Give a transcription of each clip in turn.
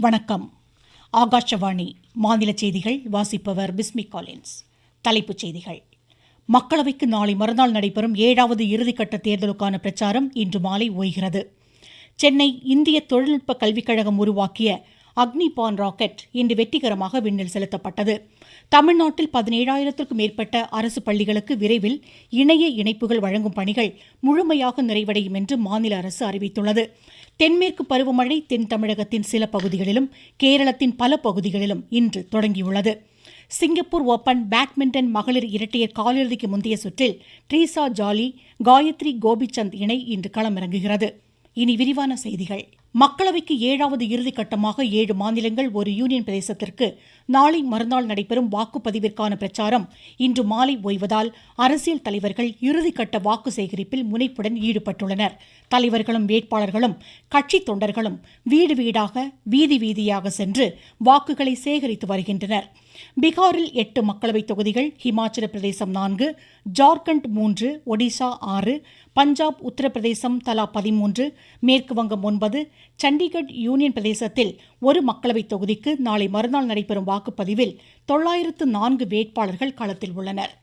வணக்கம். ஆகாஷவாணி மாநில செய்திகள் வாசிப்பவர் பிஸ்மி காலின்ஸ். தலைப்புச் செய்திகள். மக்களவைக்கு நாளை மறுநாள் நடைபெறும் ஏழாவது இறுதிக்கட்ட தேர்தலுக்கான பிரச்சாரம் இன்று மாலை ஓய்கிறது. சென்னை இந்திய தொழில்நுட்ப கல்விக் கழகம் உருவாக்கிய அக்னிபான் ராக்கெட் இன்று வெற்றிகரமாக விண்ணில் செலுத்தப்பட்டது. தமிழ்நாட்டில் பதினேழாயிரத்திற்கும் மேற்பட்ட அரசு பள்ளிகளுக்கு விரைவில் இணைய இணைப்புகள் வழங்கும் பணிகள் முழுமையாக நிறைவடையும் என்று மாநில அரசு அறிவித்துள்ளது. தென்மேற்கு பருவமழை தென் தமிழகத்தின் சில பகுதிகளிலும் கேரளத்தின் பல பகுதிகளிலும் இன்று தொடங்கியுள்ளது. சிங்கப்பூர் ஓபன் பேட்மிண்டன் மகளிர் இரட்டையர் காலிறுதிக்கு முந்தைய சுற்றில் ட்ரீசா ஜாலி காயத்ரி கோபிச்சந்த் இணை இன்று களமிறங்குகிறது. இனி விரிவான செய்திகள். மக்களவைக்கு ஏழாவது இறுதிக்கட்டமாக ஏழு மாநிலங்கள் ஒரு யூனியன் பிரதேசத்திற்கு நாளை மறுநாள் நடைபெறும் வாக்குப்பதிவிற்கான பிரச்சாரம் இன்று மாலை ஓய்வதால் அரசியல் தலைவர்கள் இறுதிக்கட்ட வாக்கு சேகரிப்பில் முனைப்புடன் ஈடுபட்டுள்ளனர். தலைவர்களும் வேட்பாளர்களும் கட்சி தொண்டர்களும் வீடு வீடாக வீதி வீதியாக சென்று வாக்குகளை சேகரித்து வருகின்றனர். பீகாரில் எட்டு மக்களவைத் தொகுதிகள் ஹிமாச்சல பிரதேசம் நான்கு ஜார்க்கண்ட் மூன்று ஒடிசா ஆறு பஞ்சாப் உத்தரப்பிரதேசம் தலா பதிமூன்று மேற்கு வங்கம் ஒன்பது சண்டிகட் யூனியன் பிரதேசத்தில் ஒரு மக்களவைத் தொகுதிக்கு நாளை மறுநாள் நடைபெறும் வாக்குப்பதிவில் தொள்ளாயிரத்து நான்கு வேட்பாளர்கள் களத்தில் உள்ளனர்.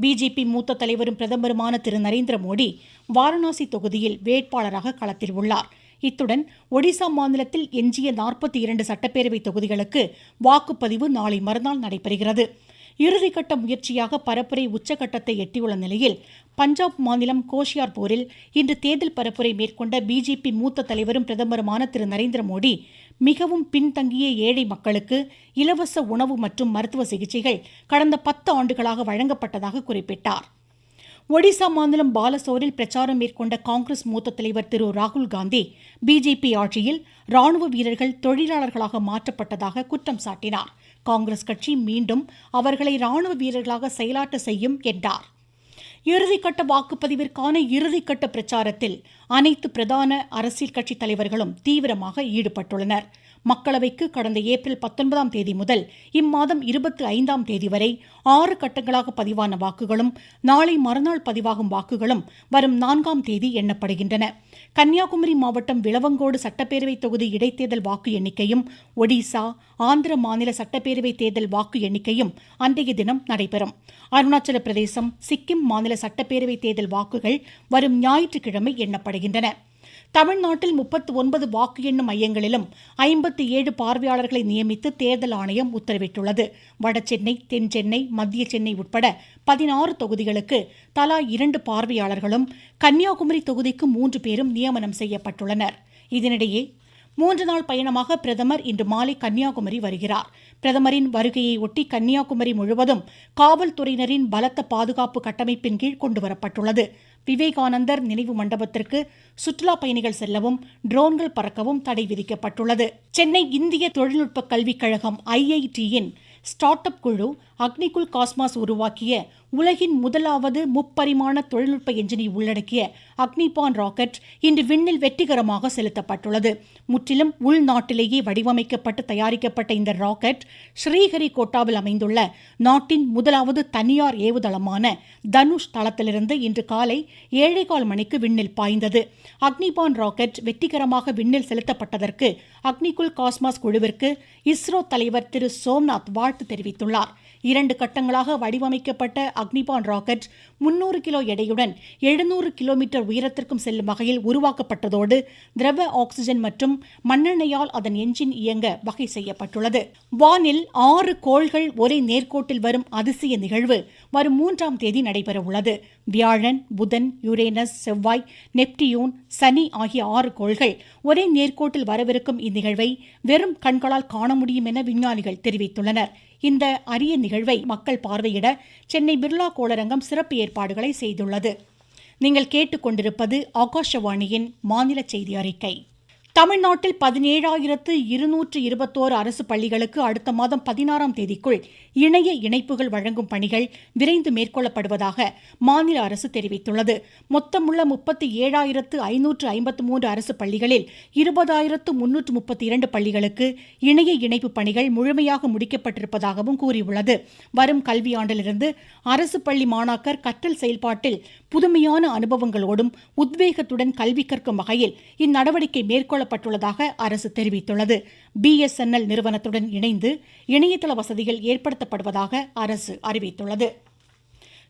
பிஜேபி மூத்த தலைவரும் பிரதமருமான திரு நரேந்திர மோடி வாரணாசி தொகுதியில் வேட்பாளராக களத்தில் உள்ளார். இத்துடன் ஒடிசா மாநிலத்தில் எஞ்சிய நாற்பத்தி இரண்டு சட்டப்பேரவை தொகுதிகளுக்கு வாக்குப்பதிவு நாளை மறுநாள் நடைபெறுகிறது. இறுதிக்கட்ட முயற்சியாக பரப்புரை உச்சகட்டத்தை எட்டியுள்ள நிலையில் பஞ்சாப் மாநிலம் கோஷியார்பூரில் இன்று தேர்தல் பரப்புரை மேற்கொண்ட பிஜேபி மூத்த தலைவரும் பிரதமருமான திரு. நரேந்திர மோடி மிகவும் பின்தங்கிய ஏழை மக்களுக்கு இலவச உணவு மற்றும் மருத்துவ சிகிச்சைகள் கடந்த பத்து ஆண்டுகளாக வழங்கப்பட்டதாக குறிப்பிட்டார். ஒடிசா மாநிலம் பாலசோரில் பிரச்சாரம் மேற்கொண்ட காங்கிரஸ் மூத்த தலைவர் திரு ராகுல் காந்தி பிஜேபி ஆட்சியில் ராணுவ வீரர்கள் தொழிலாளர்களாக மாற்றப்பட்டதாக குற்றம் சாட்டினார். காங்கிரஸ் கட்சி மீண்டும் அவர்களை ராணுவ வீரர்களாக செயலாற்ற செய்யும் என்றார். இறுதிக்கட்ட வாக்குப்பதிவிற்கான இறுதிக்கட்ட பிரச்சாரத்தில் அனைத்து பிரதான அரசியல் கட்சி தலைவர்களும் தீவிரமாக ஈடுபட்டுள்ளனர். மக்களவைக்கு கடந்த ஏப்ரல் பத்தொன்பதாம் தேதி முதல் இம்மாதம் இருபத்தி ஐந்தாம் தேதி வரை ஆறு கட்டங்களாக பதிவான வாக்குகளும் நாளை மறுநாள் பதிவாகும் வாக்குகளும் வரும் நான்காம் தேதி எண்ணப்படுகின்றன. கன்னியாகுமரி மாவட்டம் விளவங்கோடு சட்டப்பேரவை தொகுதி இடைத்தேர்தல் வாக்கு எண்ணிக்கையும் ஒடிசா ஆந்திர மாநில சட்டப்பேரவை தேர்தல் வாக்கு எண்ணிக்கையும் அன்றைய தினம் நடைபெறும். அருணாச்சல பிரதேசம் சிக்கிம் மாநில சட்டப்பேரவை தேர்தல் வாக்குகள் வரும் ஞாயிற்றுக்கிழமை எண்ணப்படுகின்றன. தமிழ்நாட்டில் முப்பத்து ஒன்பது வாக்கு எண்ணும் மையங்களிலும் ஐம்பத்தி ஏழு பார்வையாளர்களை நியமித்து தேர்தல் ஆணையம் உத்தரவிட்டுள்ளது. வடசென்னை தென் சென்னை மத்திய சென்னை உட்பட பதினாறு தொகுதிகளுக்கு தலா இரண்டு பார்வையாளர்களும் கன்னியாகுமரி தொகுதிக்கு மூன்று பேரும் நியமனம் செய்யப்பட்டுள்ளனர். இதனிடையே மூன்று நாள் பயணமாக பிரதமர் இன்று மாலை கன்னியாகுமரி வருகிறார். பிரதமரின் வருகையை ஒட்டி கன்னியாகுமரி முழுவதும் காவல்துறையினரின் பலத்த பாதுகாப்பு கட்டமைப்பின் கீழ் கொண்டுவரப்பட்டுள்ளது. விவேகானந்தர் நினைவு மண்டபத்திற்கு சுற்றுலா பயணிகள் செல்லவும் ட்ரோன்கள் பறக்கவும் தடை விதிக்கப்பட்டுள்ளது. சென்னை இந்திய தொழில்நுட்ப கல்விக் கழகம் ஐஐடியின் ஸ்டார்ட் அப் குழு அக்னிகுல் காஸ்மாஸ் உருவாக்கிய உலகின் முதலாவது முப்பரிமாண தொழில்நுட்ப எஞ்சினை உள்ளடக்கிய அக்னிபான் ராக்கெட் இன்று விண்ணில் வெற்றிகரமாக செலுத்தப்பட்டுள்ளது. முற்றிலும் உள்நாட்டிலேயே வடிவமைக்கப்பட்டு தயாரிக்கப்பட்ட இந்த ராக்கெட் ஸ்ரீஹரிகோட்டாவில் அமைந்துள்ள நாட்டின் முதலாவது தனியார் ஏவுதளமான தனுஷ் தளத்திலிருந்து இன்று காலை ஏழேகால் மணிக்கு விண்ணில் பாய்ந்தது. அக்னிபான் ராக்கெட் வெற்றிகரமாக விண்ணில் செலுத்தப்பட்டதற்கு அக்னிகுல் காஸ்மாஸ் குழுவிற்கு இஸ்ரோ தலைவர் திரு சோம்நாத் வாழ்த்து தெரிவித்துள்ளார். இரண்டு கட்டங்களாக வடிவமைக்கப்பட்ட அக்னிபான் ராக்கெட் முன்னூறு கிலோ எடையுடன் எழுநூறு கிலோமீட்டர் உயரத்திற்கும் செல்லும் வகையில் உருவாக்கப்பட்டதோடு திரவ ஆக்சிஜன் மற்றும் மண்ணெண்ணெயால் அதன் எஞ்சின் இயங்க வகை செய்யப்பட்டுள்ளது. வானில் ஆறு கோள்கள் ஒரே நேர்கோட்டில் வரும் அதிசய நிகழ்வு வரும் மூன்றாம் தேதி நடைபெறவுள்ளது. வியாழன் புதன் யுரேனஸ் செவ்வாய் நெப்டியூன் சனி ஆகிய ஆறு கோள்கள் ஒரே நேர்கோட்டில் வரவிருக்கும் இந்நிகழ்வை வெறும் கண்களால் காண முடியும் என விஞ்ஞானிகள் தெரிவித்துள்ளனர். இந்த அரிய நிகழ்வை மக்கள் பார்வையிட சென்னை பிர்லா கோளரங்கம் சிறப்பு ஏற்பாடுகளை செய்துள்ளது. நீங்கள் கேட்டுக்கொண்டிருப்பது ஆகாஷவாணியின் மாநில செய்தி அறிக்கை. தமிழ்நாட்டில் பதினேழாயிரத்து இருநூற்று இருபத்தோரு அரசு பள்ளிகளுக்கு அடுத்த மாதம் பதினாறாம் தேதிக்குள் இணைய இணைப்புகள் வழங்கும் பணிகள் விரைந்து மேற்கொள்ளப்படுவதாக மாநில அரசு தெரிவித்துள்ளது. மொத்தமுள்ள முப்பத்தி ஏழாயிரத்து ஐநூற்று ஐம்பத்து மூன்று அரசு பள்ளிகளில் இருபதாயிரத்து முன்னூற்று முப்பத்தி இரண்டு பள்ளிகளுக்கு இணைய இணைப்பு பணிகள் முழுமையாக முடிக்கப்பட்டிருப்பதாகவும் கூறியுள்ளது. வரும் கல்வியாண்டிலிருந்து அரசு பள்ளி மாணாக்கர் கற்றல் செயல்பாட்டில் புதுமையான அனுபவங்களோடும் உத்வேகத்துடன் கல்வி கற்கும் வகையில் இந்நடவடிக்கை மேற்கொள்ள மேற்கொள்ளப்பட்டுள்ளதாக அரசு தெரிவித்துள்ளது. பிஎஸ்என்எல் நிறுவனத்துடன் இணைந்து இணையதள வசதிகள் ஏற்படுத்தப்படுவதாக அரசு அறிவித்துள்ளது.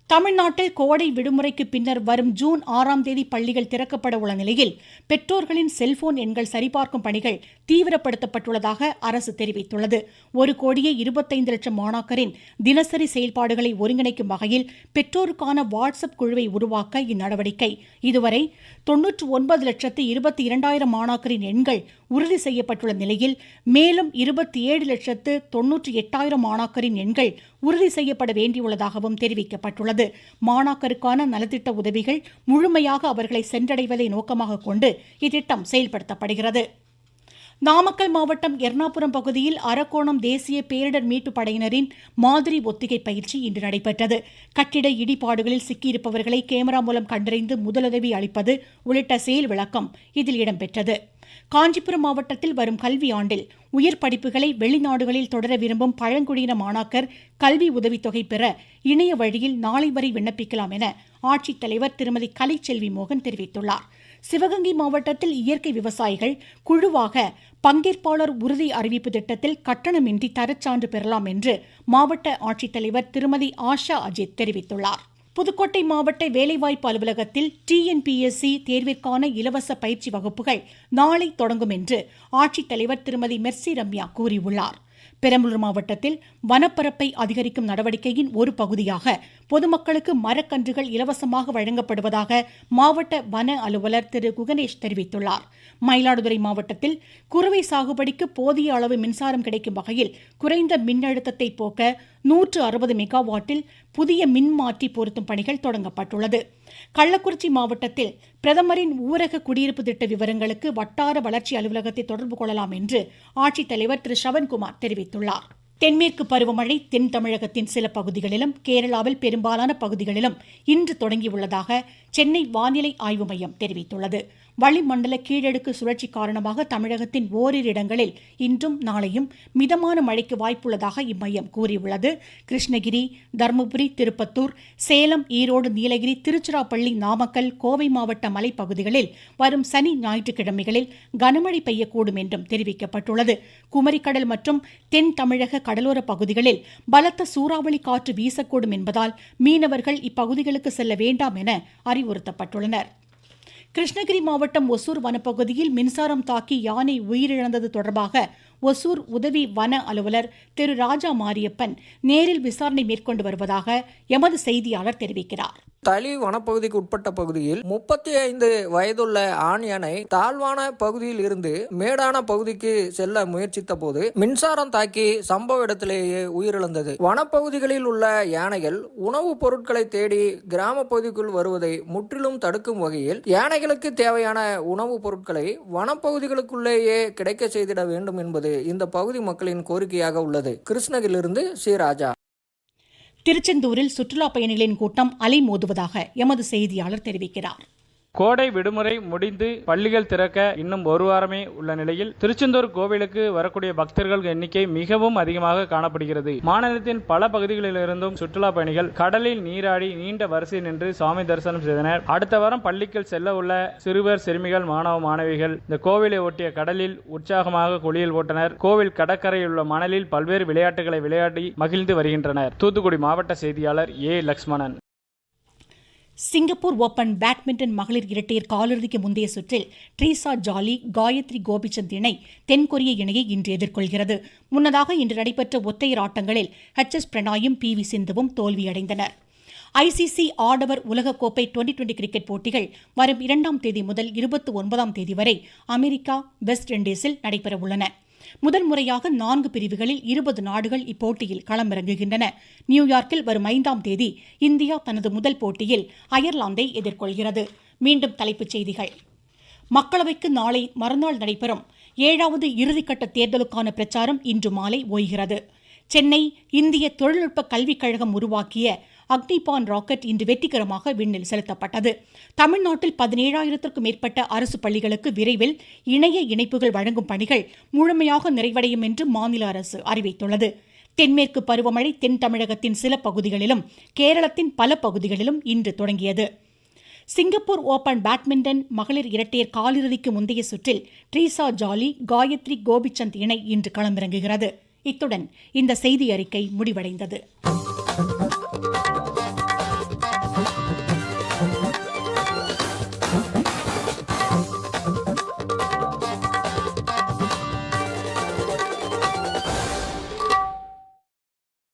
தமிழ்நாட்டில் கோடை விடுமுறைக்கு பின்னர் வரும் ஜூன் ஆறாம் தேதி பள்ளிகள் திறக்கப்பட உள்ள நிலையில் பெற்றோர்களின் செல்போன் எண்கள் சரிபார்க்கும் பணிகள் தீவிரப்படுத்தப்பட்டுள்ளதாக அரசு தெரிவித்துள்ளது. ஒரு கோடியே இருபத்தைந்து லட்சம் மாணாக்கரின் தினசரி செயல்பாடுகளை ஒருங்கிணைக்கும் வகையில் பெற்றோருக்கான வாட்ஸ்அப் குழுவை உருவாக்க இந்நடவடிக்கை. இதுவரை தொன்னூற்று ஒன்பது லட்சத்து இருபத்தி இரண்டாயிரம் மாணாக்கரின் எண்கள் உறுதி செய்யப்பட்டுள்ள நிலையில் மேலும் இருபத்தி ஏழு லட்சத்து தொன்னூற்றி எட்டாயிரம் மாணாக்கரின் எண்கள் உறுதி செய்யப்பட வேண்டியுள்ளதாகவும் தெரிவிக்கப்பட்டுள்ளது. மாணாக்கருக்கான நலத்திட்ட உதவிகள் முழுமையாக அவர்களை சென்றடைவதை நோக்கமாக கொண்டு இத்திட்டம் செயல்படுத்தப்படுகிறது. நாமக்கல் மாவட்டம் எர்ணாபுரம் பகுதியில் அரக்கோணம் தேசிய பேரிடர் மீட்பு படையினரின் மாதிரி ஒத்திகை பயிற்சி இன்று நடைபெற்றது. கட்டிட இடிபாடுகளில் சிக்கியிருப்பவர்களை கேமரா மூலம் கண்டறிந்து முதலுதவி அளிப்பது உள்ளிட்ட செயல் விளக்கம் இதில் இடம்பெற்றது. காஞ்சிபுரம் மாவட்டத்தில் வரும் கல்வி ஆண்டில் உயர் படிப்புகளை வெளிநாடுகளில் தொடர விரும்பும் பழங்குடியின மாணாக்கர் கல்வி உதவித்தொகை பெற இணைய வழியில் நாளை வரை விண்ணப்பிக்கலாம் என ஆட்சித்தலைவர் திருமதி கலைச்செல்வி மோகன் தெரிவித்துள்ளார். சிவகங்கை மாவட்டத்தில் இயற்கை விவசாயிகள் குழுவாக பங்கேற்பாளர் உறுதி அறிவிப்பு திட்டத்தில் கட்டணமின்றி தரச்சான்று பெறலாம் என்று மாவட்ட ஆட்சித்தலைவர் திருமதி ஆஷா அஜித் தெரிவித்துள்ளார். புதுக்கோட்டை மாவட்ட வேலைவாய்ப்பு அலுவலகத்தில் டிஎன்பிஎஸ்சி தேர்விற்கான இலவச பயிற்சி வகுப்புகள் நாளை தொடங்கும் என்று ஆட்சித்தலைவர் திருமதி மெர்சி ரம்யா கூறியுள்ளார். பெரம்பலூர் மாவட்டத்தில் வனப்பரப்பை அதிகரிக்கும் நடவடிக்கையின் ஒரு பகுதியாக பொதுமக்களுக்கு மரக்கன்றுகள் இலவசமாக வழங்கப்படுவதாக மாவட்ட வன அலுவலர் திரு குகனேஷ் தெரிவித்துள்ளார். மயிலாடுதுறை மாவட்டத்தில் குறுவை சாகுபடிக்கு போதிய அளவு மின்சாரம் கிடைக்கும் வகையில் குறைந்த மின்னழுத்தத்தை போக்க நூற்று அறுபது மெகாவாட்டில் புதிய மின்மாற்றி பொருத்தும் பணிகள் தொடங்கப்பட்டுள்ளது. கள்ளக்குறிச்சி மாவட்டத்தில் பிரதமரின் ஊரக குடியிருப்பு திட்ட விவரங்களுக்கு வட்டார வளர்ச்சி அலுவலகத்தை தொடர்பு கொள்ளலாம் என்று ஆட்சித்தலைவர் திரு ஷவன்குமார் தெரிவித்துள்ளார். தென்மேற்கு பருவமழை தென் தமிழகத்தின் சில பகுதிகளிலும் கேரளாவில் பெரும்பாலான பகுதிகளிலும் இன்று தொடங்கியுள்ளதாக சென்னை வானிலை ஆய்வு மையம் தெரிவித்துள்ளது. வளிமண்டல கீழடுக்கு சுழற்சி காரணமாக தமிழகத்தின் ஓரிரு இடங்களில் இன்றும் நாளையும் மிதமான மழைக்கு வாய்ப்புள்ளதாக இம்மையம் கூறியுள்ளது. கிருஷ்ணகிரி தருமபுரி திருப்பத்தூர் சேலம் ஈரோடு நீலகிரி திருச்சிராப்பள்ளி நாமக்கல் கோவை மாவட்ட மலைப்பகுதிகளில் வரும் சனி ஞாயிற்றுக்கிழமைகளில் கனமழை பெய்யக்கூடும் என்றும் தெரிவிக்கப்பட்டுள்ளது. குமரிக்கடல் மற்றும் தென் தமிழக கடலோர பகுதிகளில் பலத்த சூறாவளி காற்று வீசக்கூடும் என்பதால் மீனவர்கள் இப்பகுதிகளுக்கு செல்ல வேண்டாம் என அறிவுறுத்தப்பட்டுள்ளனா் கிருஷ்ணகிரி மாவட்டம் ஒசூர் வனப்பகுதியில் மின்சாரம் தாக்கி யானை உயிரிழந்தது தொடர்பாக ஒசூர் உதவி வன அலுவலர் திரு ராஜா மாரியப்பன் நேரில் விசாரணை மேற்கொண்டு வருவதாக எமது செய்தியாளர் தெரிவிக்கிறார். தளி வனப்பகுதிக்கு உட்பட்ட பகுதியில் முப்பத்தி ஐந்து வயதுள்ள ஆண் யானை தாழ்வான பகுதியில் இருந்து மேடான பகுதிக்கு செல்ல முயற்சித்த போது மின்சாரம் தாக்கி சம்பவ இடத்திலேயே உயிரிழந்தது. வனப்பகுதிகளில் உள்ள யானைகள் உணவுப் பொருட்களை தேடி கிராம பகுதிக்குள் வருவதை முற்றிலும் தடுக்கும் வகையில் யானைகளுக்கு தேவையான உணவுப் பொருட்களை வனப்பகுதிகளுக்குள்ளேயே கிடைக்க செய்திட வேண்டும் என்பது இந்த பகுதி மக்களின் கோரிக்கையாக உள்ளது. கிருஷ்ணகிரியிலிருந்து சி. ராஜா. திருச்செந்தூரில் சுற்றுலா பயணிகளின் கூட்டம் அலைமோதுவதாக எமது செய்தியாளர் தெரிவிக்கிறார். கோடை விடுமுறை முடிந்து பள்ளிகள் திறக்க இன்னும் ஒரு வாரமே உள்ள நிலையில் திருச்செந்தூர் கோவிலுக்கு வரக்கூடிய பக்தர்கள் எண்ணிக்கை மிகவும் அதிகமாக காணப்படுகிறது. மாநிலத்தின் பல பகுதிகளிலிருந்தும் சுற்றுலா பயணிகள் கடலில் நீராடி நீண்ட வரிசை நின்று சுவாமி தரிசனம் செய்தனர். அடுத்த வாரம் பள்ளிக்கு செல்ல உள்ள சிறுவர் சிறுமிகள் மாணவ மாணவிகள் இந்த கோவிலை ஒட்டிய கடலில் உற்சாகமாக குளியல் ஓட்டனர். கோவில் கடற்கரையில் உள்ள மணலில் பல்வேறு விளையாட்டுகளை விளையாடி மகிழ்ந்து வருகின்றனர். தூத்துக்குடி மாவட்ட செய்தியாளர் A. Lakshmanan. Singapore open badminton மகளிர் இரட்டையர் காலிறுதிக்கு முந்தைய சுற்றில் ட்ரீசா ஜாலி காயத்ரி கோபிச்சந்த் இணை தென்கொரிய இணையை இன்று எதிர்கொள்கிறது. முன்னதாக இன்று நடைபெற்ற ஒத்தையர் ஆட்டங்களில் ஹெச் எஸ் பிரணாயும் பி வி சிந்துவும் தோல்வியடைந்தனர். ஐசிசி ஆடவர் உலகக்கோப்பை டுவெண்டி டுவெண்டி கிரிக்கெட் போட்டிகள் வரும் இரண்டாம் தேதி முதல் இருபத்தி ஒன்பதாம் தேதி வரை அமெரிக்கா வெஸ்ட் இண்டீஸில் நடைபெறவுள்ளன. முதல் முறையாக நான்கு பிரிவுகளில் இருபது நாடுகள் இப்போட்டியில் களமிறங்குகின்றன. நியூயார்க்கில் வரும் ஐந்தாம் தேதி இந்தியா தனது முதல் போட்டியில் அயர்லாந்தை எதிர்கொள்கிறது. மீண்டும் தலைப்புச் செய்திகள். மக்களவைக்கு நாளை மறுநாள் நடைபெறும் ஏழாவது இறுதிக்கட்ட தேர்தலுக்கான பிரச்சாரம் இன்று மாலை ஓய்கிறது. சென்னை இந்திய தொழில்நுட்ப கல்விக் கழகம் உருவாக்கிய அக்னிபான் ராக்கெட் இன்று வெற்றிகரமாக விண்ணில் செலுத்தப்பட்டது. தமிழ்நாட்டில் பதினேழாயிரத்திற்கும் மேற்பட்ட அரசு பள்ளிகளுக்கு விரைவில் இணைய இணைப்புகள் வழங்கும் பணிகள் முழுமையாக நிறைவடையும் என்று மாநில அரசு அறிவித்துள்ளது. தென்மேற்கு பருவமழை தென் தமிழகத்தின் சில பகுதிகளிலும் கேரளத்தின் பல பகுதிகளிலும் இன்று தொடங்கியது. சிங்கப்பூர் ஓபன் பேட்மிண்டன் மகளிர் இரட்டையர் காலிறுதிக்கு முந்தைய சுற்றில் ட்ரீசா ஜாலி காயத்ரி கோபிச்சந்த் இணை இன்று களமிறங்குகிறது. இத்துடன் இந்த செய்தி அறிக்கை முடிவடைந்தது.